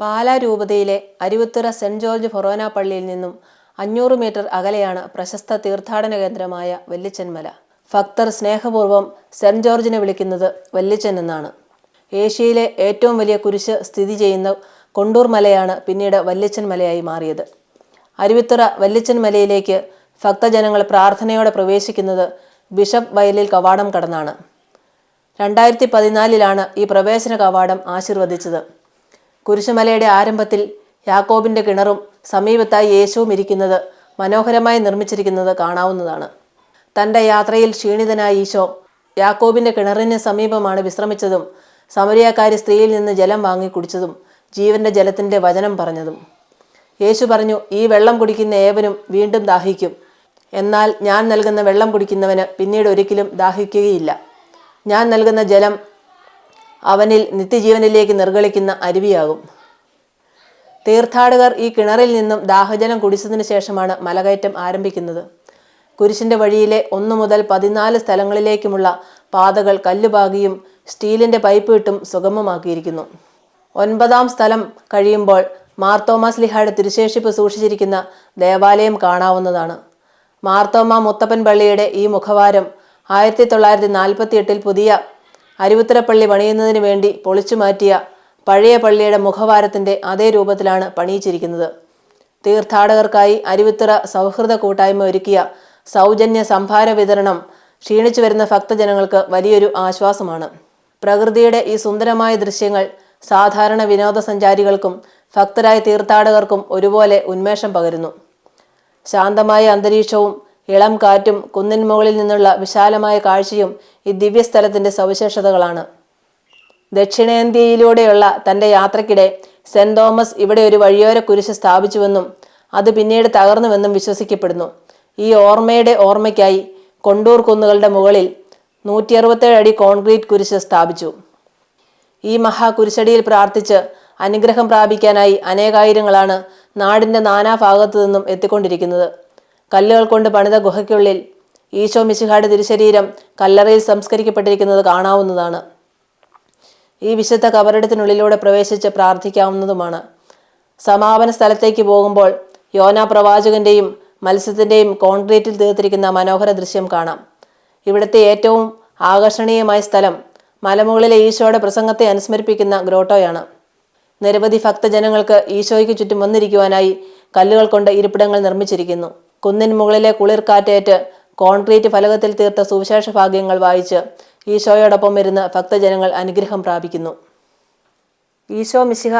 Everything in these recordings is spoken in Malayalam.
പാലാ രൂപതയിലെ അരുവത്തുറ സെന്റ് ജോർജ് ഫൊറോന പള്ളിയിൽ നിന്നും അഞ്ഞൂറ് മീറ്റർ അകലെയാണ് പ്രശസ്ത തീർത്ഥാടന കേന്ദ്രമായ വല്ലിച്ചൻമല ഭക്തർ സ്നേഹപൂർവം സെന്റ് ജോർജിനെ വിളിക്കുന്നത് വല്ലിച്ചൻ എന്നാണ്. ഏഷ്യയിലെ ഏറ്റവും വലിയ കുരിശ് സ്ഥിതി ചെയ്യുന്ന കൊണ്ടൂർ മലയാണ് പിന്നീട് വല്ലിച്ചൻ മലയായി മാറിയത്. അരുവിത്തുറ വല്ലിച്ചൻ മലയിലേക്ക് ഭക്തജനങ്ങൾ പ്രാർത്ഥനയോടെ പ്രവേശിക്കുന്നത് ബിഷപ്പ് വയലിൽ കവാടം കടന്നാണ്. രണ്ടായിരത്തി പതിനാലിലാണ് ഈ പ്രവേശന കവാടം ആശീർവദിച്ചത്. കുരിശുമലയുടെ ആരംഭത്തിൽ യാക്കോബിന്റെ കിണറും സമീപത്തായി യേശുവും ഇരിക്കുന്നത് മനോഹരമായി നിർമ്മിച്ചിരിക്കുന്നത് കാണാവുന്നതാണ്. തന്റെ യാത്രയിൽ ക്ഷീണിതനായ ഈശോ യാക്കോബിന്റെ കിണറിന് സമീപമാണ് വിശ്രമിച്ചതും സമരിയാക്കാരി സ്ത്രീയിൽ നിന്ന് ജലം വാങ്ങി കുടിച്ചതും ജീവന്റെ ജലത്തിന്റെ വചനം പറഞ്ഞതും. യേശു പറഞ്ഞു ഈ വെള്ളം കുടിക്കുന്ന ഏവനും വീണ്ടും ദാഹിക്കും. എന്നാൽ ഞാൻ നൽകുന്ന വെള്ളം കുടിക്കുന്നവന് പിന്നീട് ഒരിക്കലും ദാഹിക്കുകയില്ല. ഞാൻ നൽകുന്ന ജലം അവനിൽ നിത്യജീവനിലേക്ക് നിർഗളിക്കുന്ന അരുവിയാകും. തീർത്ഥാടകർ ഈ കിണറിൽ നിന്നും ദാഹജലം കുടിച്ചതിന് ശേഷമാണ് മലകയറ്റം ആരംഭിക്കുന്നത്. കുരിശിന്റെ വഴിയിലെ ഒന്നു മുതൽ പതിനാല് സ്ഥലങ്ങളിലേക്കുമുള്ള പാതകൾ കല്ലുപാകിയും സ്റ്റീലിന്റെ പൈപ്പ് ഇട്ടും സുഗമമാക്കിയിരിക്കുന്നു. ഒൻപതാം സ്ഥലം കഴിയുമ്പോൾ മാർത്തോമാസ് ലിഹായുടെ തിരുശേഷിപ്പ് സൂക്ഷിച്ചിരിക്കുന്ന ദേവാലയം കാണാവുന്നതാണ്. മാർത്തോമ മുത്തപ്പൻ പള്ളിയുടെ ഈ മുഖവാരം ആയിരത്തി തൊള്ളായിരത്തി നാൽപ്പത്തി എട്ടിൽ പുതിയ അരുവിത്തരപ്പള്ളി പണിയുന്നതിന് വേണ്ടി പൊളിച്ചു മാറ്റിയ പഴയ പള്ളിയുടെ മുഖവാരത്തിന്റെ അതേ രൂപത്തിലാണ് പണിയിച്ചിരിക്കുന്നത്. തീർത്ഥാടകർക്കായി അരുവിത്തറ സൗഹൃദ കൂട്ടായ്മ ഒരുക്കിയ സൗജന്യ സംഭാര വിതരണം ക്ഷീണിച്ചു വരുന്ന ഭക്തജനങ്ങൾക്ക് വലിയൊരു ആശ്വാസമാണ്. പ്രകൃതിയുടെ ഈ സുന്ദരമായ ദൃശ്യങ്ങൾ സാധാരണ വിനോദസഞ്ചാരികൾക്കും ഭക്തരായ തീർത്ഥാടകർക്കും ഒരുപോലെ ഉന്മേഷം പകരുന്നു. ശാന്തമായ അന്തരീക്ഷവും ഇളം കാറ്റും കുന്നിൻ മുകളിൽ നിന്നുള്ള വിശാലമായ കാഴ്ചയും ഈ ദിവ്യസ്ഥലത്തിന്റെ സവിശേഷതകളാണ്. ദക്ഷിണേന്ത്യയിലൂടെയുള്ള തന്റെ യാത്രക്കിടെ സെന്റ് തോമസ് ഇവിടെ ഒരു വഴിയോര കുരിശ് സ്ഥാപിച്ചുവെന്നും അത് പിന്നീട് തകർന്നുവെന്നും വിശ്വസിക്കപ്പെടുന്നു. ഈ ഓർമ്മയുടെ ഓർമ്മയ്ക്കായി കൊണ്ടൂർ കുന്നുകളുടെ മുകളിൽ നൂറ്റി അറുപത്തേഴ് അടി കോൺക്രീറ്റ് കുരിശ് സ്ഥാപിച്ചു. ഈ മഹാകുരിശടിയിൽ പ്രാർത്ഥിച്ച് അനുഗ്രഹം പ്രാപിക്കാനായി അനേകായിരങ്ങളാണ് നാടിന്റെ നാനാഭാഗത്തു നിന്നും എത്തിക്കൊണ്ടിരിക്കുന്നത്. കല്ലുകൾ കൊണ്ട് പണിത ഗുഹയ്ക്കുള്ളിൽ ഈശോ മിശിഹായുടെ തിരുശരീരം കല്ലറയിൽ സംസ്കരിക്കപ്പെട്ടിരിക്കുന്നത് കാണാവുന്നതാണ്. ഈ വിശുദ്ധ കബറിടത്തിനുള്ളിലൂടെ പ്രവേശിച്ച് പ്രാർത്ഥിക്കാവുന്നതുമാണ്. സമാപന സ്ഥലത്തേക്ക് പോകുമ്പോൾ യോന പ്രവാചകന്റെയും മത്സ്യത്തിന്റെയും കോൺക്രീറ്റിൽ തീർത്തിരിക്കുന്ന മനോഹര ദൃശ്യം കാണാം. ഇവിടുത്തെ ഏറ്റവും ആകർഷണീയമായ സ്ഥലം മലമുകളിലെ ഈശോയുടെ പ്രസംഗത്തെ അനുസ്മരിപ്പിക്കുന്ന ഗ്രോട്ടോയാണ്. നിരവധി ഭക്തജനങ്ങൾക്ക് ഈശോയ്ക്ക് ചുറ്റും വന്നിരിക്കുവാനായി കല്ലുകൾ കൊണ്ട് ഇരിപ്പിടങ്ങൾ നിർമ്മിച്ചിരിക്കുന്നു. കുന്നിൻ മുകളിലെ കുളിർക്കാറ്റേറ്റ് കോൺക്രീറ്റ് ഫലകത്തിൽ തീർത്ത സുവിശേഷ ഭാഗ്യങ്ങൾ വായിച്ച് ഈശോയോടൊപ്പം ഇരുന്ന് ഭക്തജനങ്ങൾ അനുഗ്രഹം പ്രാപിക്കുന്നു. ഈശോ മിശിഹ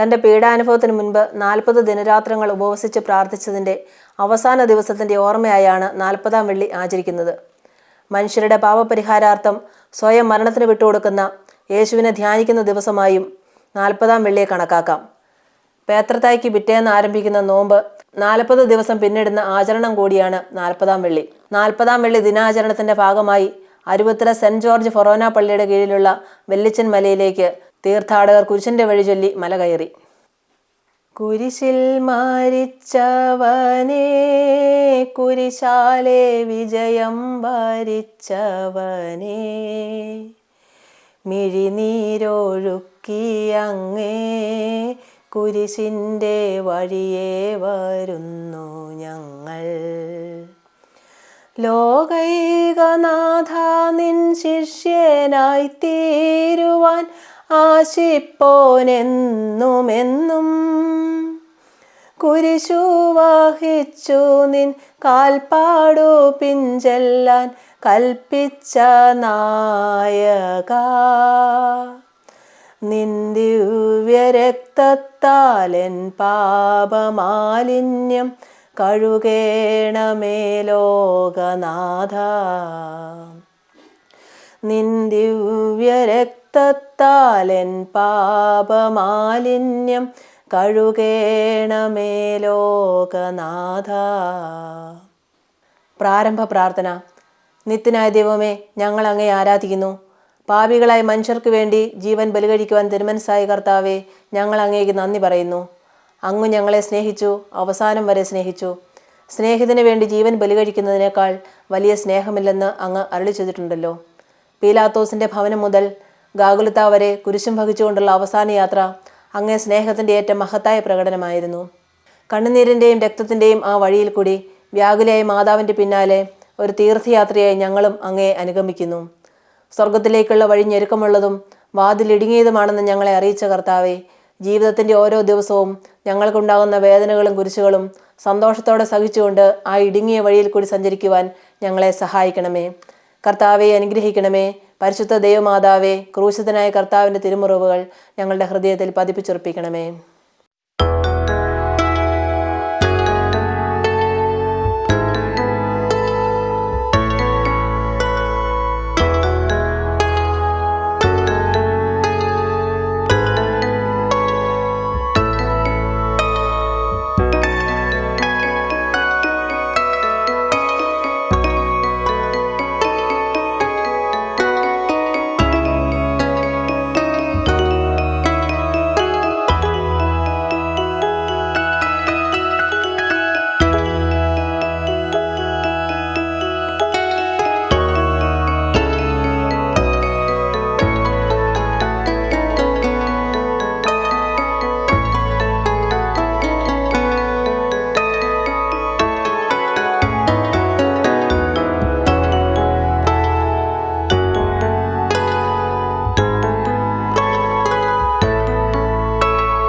തന്റെ പീഡാനുഭവത്തിന് മുൻപ് നാൽപ്പത് ദിനരാത്രങ്ങൾ ഉപവസിച്ച് പ്രാർത്ഥിച്ചതിന്റെ അവസാന ദിവസത്തിന്റെ ഓർമ്മയായാണ് നാൽപ്പതാം വെള്ളി ആചരിക്കുന്നത്. മനുഷ്യരുടെ പാപപരിഹാരാർത്ഥം സ്വയം മരണത്തിന് വിട്ടുകൊടുക്കുന്ന യേശുവിനെ ധ്യാനിക്കുന്ന ദിവസമായും നാൽപ്പതാം വെള്ളിയെ കണക്കാക്കാം. പേത്രത്തായ്ക്ക് പിറ്റേന്ന് ആരംഭിക്കുന്ന നോമ്പ് നാൽപ്പത് ദിവസം പിന്നിടുന്ന ആചരണം കൂടിയാണ് നാൽപ്പതാം വെള്ളി. നാൽപ്പതാം വെള്ളി ദിനാചരണത്തിന്റെ ഭാഗമായി അരുപത്തിര സെന്റ് ജോർജ് ഫൊറോന പള്ളിയുടെ കീഴിലുള്ള വെല്ലിച്ചൻ മലയിലേക്ക് തീർത്ഥാടകർ കുരിശിന്റെ വഴി ചൊല്ലി മല കയറി. കുരിശിൽ മാരിച്ചവനേ കുരിശാലെ വിജയം വരിച്ചവനേ. മിഴിനീരൊഴുക്കി അങ്ങേ കുരിശിന്റെ വഴിയെ വരുന്നു ഞങ്ങൾ. ലോകൈകനാഥ നിൻ ശിഷ്യനായി തീരുവാൻ ആശിപ്പോനെന്നുമെന്നും കുരിശു വഹിച്ചു നിൻ കാൽപ്പാടു പിഞ്ചെല്ലാൻ കൽപ്പിച്ച നായക. നിന്ദിവ്യരക്തത്താലൻ പാപമാലിന്യം കഴുകേണമേ ലോകനാഥ. നിന്ദിവ്യരക്തത്താലൻ പാപമാലിന്യം കഴുകേണമേ ലോകനാഥ. പ്രാരംഭ പ്രാർത്ഥന. നിത്യനായ ദൈവമേ ഞങ്ങൾ അങ്ങേ ആരാധിക്കുന്നു. പാപികളായ മനുഷ്യർക്ക് വേണ്ടി ജീവൻ ബലികഴിക്കുവാൻ തിരുമനസ്സായ കർത്താവെ ഞങ്ങൾ അങ്ങേക്ക് നന്ദി പറയുന്നു. അങ്ങ് ഞങ്ങളെ സ്നേഹിച്ചു അവസാനം വരെ സ്നേഹിച്ചു. സ്നേഹത്തിന് വേണ്ടി ജീവൻ ബലികഴിക്കുന്നതിനേക്കാൾ വലിയ സ്നേഹമില്ലെന്ന് അങ്ങ് അരളി ചെയ്തിട്ടുണ്ടല്ലോ. പീലാത്തോസിന്റെ ഭവനം മുതൽ ഗാകുലത്ത വരെ കുരിശും വഹിച്ചുകൊണ്ടുള്ള അവസാന യാത്ര അങ്ങേ സ്നേഹത്തിന്റെ ഏറ്റവും മഹത്തായ പ്രകടനമായിരുന്നു. കണ്ണുനീരിന്റെയും രക്തത്തിന്റെയും ആ വഴിയിൽ കൂടി വ്യാകുലയായ മാതാവിന്റെ പിന്നാലെ ഒരു തീർത്ഥയാത്രയായി ഞങ്ങളും അങ്ങേ അനുഗമിക്കുന്നു. സ്വർഗത്തിലേക്കുള്ള വഴി ഞെരുക്കമുള്ളതും വാതിലിടുങ്ങിയതുമാണെന്ന് ഞങ്ങളെ അറിയിച്ച കർത്താവെ ജീവിതത്തിന്റെ ഓരോ ദിവസവും ഞങ്ങൾക്കുണ്ടാകുന്ന വേദനകളും കുരിശുകളും സന്തോഷത്തോടെ സഹിച്ചുകൊണ്ട് ആ ഇടുങ്ങിയ വഴിയിൽ കൂടി സഞ്ചരിക്കുവാൻ ഞങ്ങളെ സഹായിക്കണമേ. കർത്താവെ അനുഗ്രഹിക്കണമേ. പരിശുദ്ധ ദൈവമാതാവേ ക്രൂശിതനായ കർത്താവിന്റെ തിരുമുറിവുകൾ ഞങ്ങളുടെ ഹൃദയത്തിൽ പതിപ്പിച്ചുറപ്പിക്കണമേ.